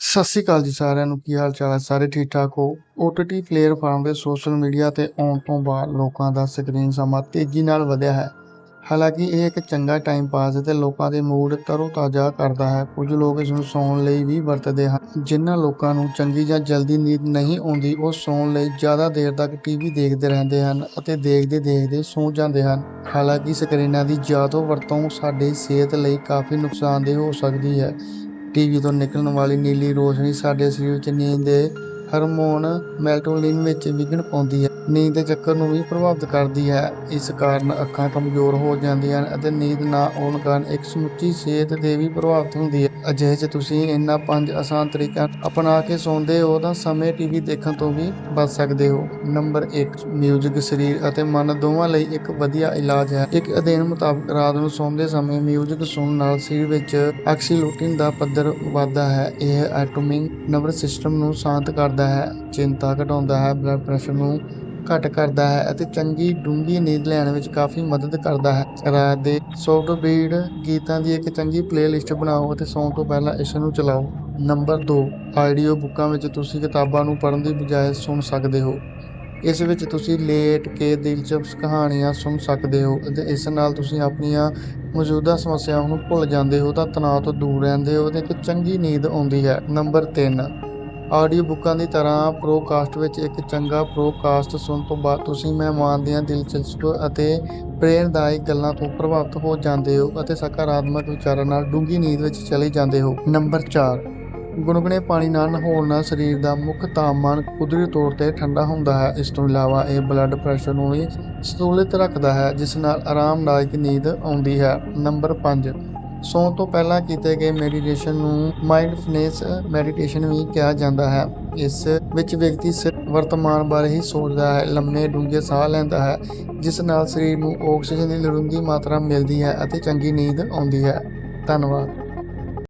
ਸਤਿ ਸ਼੍ਰੀ ਅਕਾਲ ਜੀ ਸਾਰਿਆਂ ਨੂੰ, ਕੀ ਹਾਲ ਚਾਲ ਹੈ? ਸਾਰੇ ਠੀਕ ਠਾਕ ਹੋ? OTT ਪਲੇਟਫਾਰਮ ਦੇ ਸੋਸ਼ਲ ਮੀਡੀਆ ਤੇ ਆਉਣ ਤੋਂ ਬਾਅਦ ਲੋਕਾਂ ਦਾ ਸਕਰੀਨ ਸਮਾਂ ਤੇਜ਼ੀ ਨਾਲ ਵਧਿਆ ਹੈ। ਹਾਲਾਂਕਿ ਇਹ ਇੱਕ ਚੰਗਾ ਟਾਈਮ ਪਾਸ ਹੈ ਤੇ ਲੋਕਾਂ ਦੇ ਮੂਡ ਤਰੋ-ਤਾਜ਼ਾ ਕਰਦਾ ਹੈ। ਕੁਝ ਲੋਕ ਇਸ ਨੂੰ ਸੌਣ ਲਈ ਵੀ ਵਰਤਦੇ ਹਨ। ਜਿਨ੍ਹਾਂ ਲੋਕਾਂ ਨੂੰ ਚੰਗੀ ਜਾਂ ਜਲਦੀ ਨੀਂਦ ਨਹੀਂ ਆਉਂਦੀ, ਉਹ ਸੌਣ ਲਈ ਜ਼ਿਆਦਾ ਦੇਰ ਤੱਕ ਟੀਵੀ ਦੇਖਦੇ ਰਹਿੰਦੇ ਹਨ ਅਤੇ ਦੇਖਦੇ ਦੇਖਦੇ ਸੌ ਜਾਂਦੇ ਹਨ। ਹਾਲਾਂਕਿ ਸਕਰੀਨਾਂ ਦੀ ਜ਼ਿਆਦਾ ਵਰਤੋਂ ਸਾਡੀ ਸਿਹਤ ਲਈ ਕਾਫੀ ਨੁਕਸਾਨਦੇਹ ਹੋ ਸਕਦੀ ਹੈ। ਟੀਵੀ ਤੋਂ ਨਿਕਲਣ ਵਾਲੀ ਨੀਲੀ ਰੋਸ਼ਨੀ ਸਾਡੇ ਸਰੀਰ ਵਿੱਚ ਨੀਂਦ ਦੇ ਹਾਰਮੋਨ ਮੈਲਟੋਨਿਨ ਵਿੱਚ ਵਿਘਨ ਪਾਉਂਦੀ ਹੈ। ਨੀਂਦ ਦੇ ਚੱਕਰ ਨੂੰ ਵੀ ਪ੍ਰਭਾਵਿਤ ਕਰਦੀ ਹੈ। ਇਸ ਕਾਰਨ ਅੱਖਾਂ ਕਮਜ਼ੋਰ ਹੋ ਜਾਂਦੀਆਂ ਹਨ ਅਤੇ ਨੀਂਦ ਨਾ ਆਉਣ ਕਾਰਨ ਇੱਕ ਸਮੁੱਚੀ ਸਿਹਤ ਦੇ ਵੀ ਪ੍ਰਭਾਵਿਤ ਹੁੰਦੀ ਹੈ। ਅਜਿਹੇ 'ਚ ਤੁਸੀਂ ਇਹਨਾਂ ਪੰਜ ਆਸਾਨ ਤਰੀਕਿਆਂ ਅਪਣਾ ਕੇ ਸੌਂਦੇ ਹੋ ਤਾਂ ਸਮੇਂ ਟੀਵੀ ਦੇਖਣ ਤੋਂ ਵੀ ਬਚ ਸਕਦੇ ਹੋ। ਨੰਬਰ 1 ਮਿਊਜ਼ਿਕ, ਸਰੀਰ ਅਤੇ ਮਨ ਦੋਵਾਂ ਲਈ ਇੱਕ ਵਧੀਆ ਇਲਾਜ ਹੈ। ਇੱਕ ਅਧਿਐਨ ਮੁਤਾਬਕ ਰਾਤ ਨੂੰ ਸੌਂਦੇ ਸਮੇਂ ਮਿਊਜ਼ਿਕ ਸੁਣਨ ਨਾਲ ਸਰੀਰ ਵਿੱਚ ਆਕਸੀਟੋਸਿਨ ਦਾ ਪੱਧਰ ਵੱਧਦਾ ਹੈ। ਇਹ ਐਟੋਮਿਕ ਨਰਵਸ ਸਿਸਟਮ ਨੂੰ ਸ਼ਾਂਤ ਕਰਦਾ ਹੈ, ਚਿੰਤਾ ਘਟਾਉਂਦਾ ਹੈ, ਬਲੱਡ ਪ੍ਰੈਸ਼ਰ ਨੂੰ ਘੱਟ ਕਰਦਾ ਹੈ ਅਤੇ ਚੰਗੀ ਡੂੰਘੀ ਨੀਂਦ ਲੈਣ ਵਿੱਚ ਕਾਫੀ ਮਦਦ ਕਰਦਾ ਹੈ। ਰਾਤ ਦੇ ਸੌਫਟ ਬੀਟ ਗੀਤਾਂ ਦੀ ਇੱਕ ਚੰਗੀ ਪਲੇਲਿਸਟ ਬਣਾਓ ਅਤੇ ਸੌਣ ਤੋਂ ਪਹਿਲਾਂ ਇਸ ਨੂੰ ਚਲਾਓ। ਨੰਬਰ 2 ਆਡੀਓ ਬੁੱਕਾਂ ਵਿੱਚ ਤੁਸੀਂ ਕਿਤਾਬਾਂ ਨੂੰ ਪੜ੍ਹਨ ਦੀ ਬਜਾਏ ਸੁਣ ਸਕਦੇ ਹੋ। ਇਸ ਵਿੱਚ ਤੁਸੀਂ ਲੇਟ ਕੇ ਦਿਲਚਸਪ ਕਹਾਣੀਆਂ ਸੁਣ ਸਕਦੇ ਹੋ ਅਤੇ ਇਸ ਨਾਲ ਤੁਸੀਂ ਆਪਣੀਆਂ ਮੌਜੂਦਾ ਸਮੱਸਿਆਵਾਂ ਨੂੰ ਭੁੱਲ ਜਾਂਦੇ ਹੋ ਤਾਂ ਤਣਾਅ ਤੋਂ ਦੂਰ ਰਹਿੰਦੇ ਹੋ ਅਤੇ ਇੱਕ ਚੰਗੀ ਨੀਂਦ ਆਉਂਦੀ ਹੈ। ਨੰਬਰ 3 ਆਡੀਓ ਬੁੱਕਾਂ ਦੀ ਤਰ੍ਹਾਂ ਪ੍ਰੋਕਾਸਟ ਵਿੱਚ ਇੱਕ ਚੰਗਾ ਪ੍ਰੋਕਾਸਟ ਸੁਣਨ ਤੋਂ ਬਾਅਦ ਤੁਸੀਂ ਮਹਿਮਾਨ ਦੀਆਂ ਦਿਲਚਸਪ ਅਤੇ ਪ੍ਰੇਰਣਾਦਾਇਕ ਗੱਲਾਂ ਤੋਂ ਪ੍ਰਭਾਵਿਤ ਹੋ ਜਾਂਦੇ ਹੋ ਅਤੇ ਸਕਾਰਾਤਮਕ ਵਿਚਾਰਾਂ ਨਾਲ ਡੂੰਘੀ ਨੀਂਦ ਵਿੱਚ ਚਲੇ ਜਾਂਦੇ ਹੋ। ਨੰਬਰ 4 ਗੁਣਗੁਣੇ ਪਾਣੀ ਨਾਲ ਨਹਾਉਣ ਨਾਲ ਸਰੀਰ ਦਾ ਮੁੱਖ ਤਾਪਮਾਨ ਕੁਦਰਤੀ ਤੌਰ ਤੇ ਠੰਡਾ ਹੁੰਦਾ ਹੈ। ਇਸ ਤੋਂ ਇਲਾਵਾ ਇਹ ਬਲੱਡ ਪ੍ਰੈਸ਼ਰ ਨੂੰ ਵੀ ਸੰਤੁਲਿਤ ਰੱਖਦਾ ਹੈ, ਜਿਸ ਨਾਲ ਆਰਾਮਦਾਇਕ ਨੀਂਦ ਆਉਂਦੀ ਹੈ। ਨੰਬਰ 5 ਸੌਣ ਤੋਂ ਪਹਿਲਾਂ ਕੀਤੇ ਗਏ ਮੈਡੀਟੇਸ਼ਨ ਨੂੰ ਮਾਈਂਡਫੁਲਨੈਸ ਮੈਡੀਟੇਸ਼ਨ ਵੀ ਕਿਹਾ ਜਾਂਦਾ ਹੈ। ਇਸ ਵਿੱਚ ਵਿਅਕਤੀ ਸਿਰਫ ਵਰਤਮਾਨ ਬਾਰੇ ਹੀ ਸੋਚਦਾ ਹੈ, ਲੰਮੇ ਡੂੰਘੇ ਸਾਹ ਲੈਂਦਾ ਹੈ, ਜਿਸ ਨਾਲ ਸਰੀਰ ਨੂੰ ਆਕਸੀਜਨ ਦੀ ਲੋੜੀਂਦੀ ਮਾਤਰਾ ਮਿਲਦੀ ਹੈ ਅਤੇ ਚੰਗੀ ਨੀਂਦ ਆਉਂਦੀ ਹੈ। ਧੰਨਵਾਦ।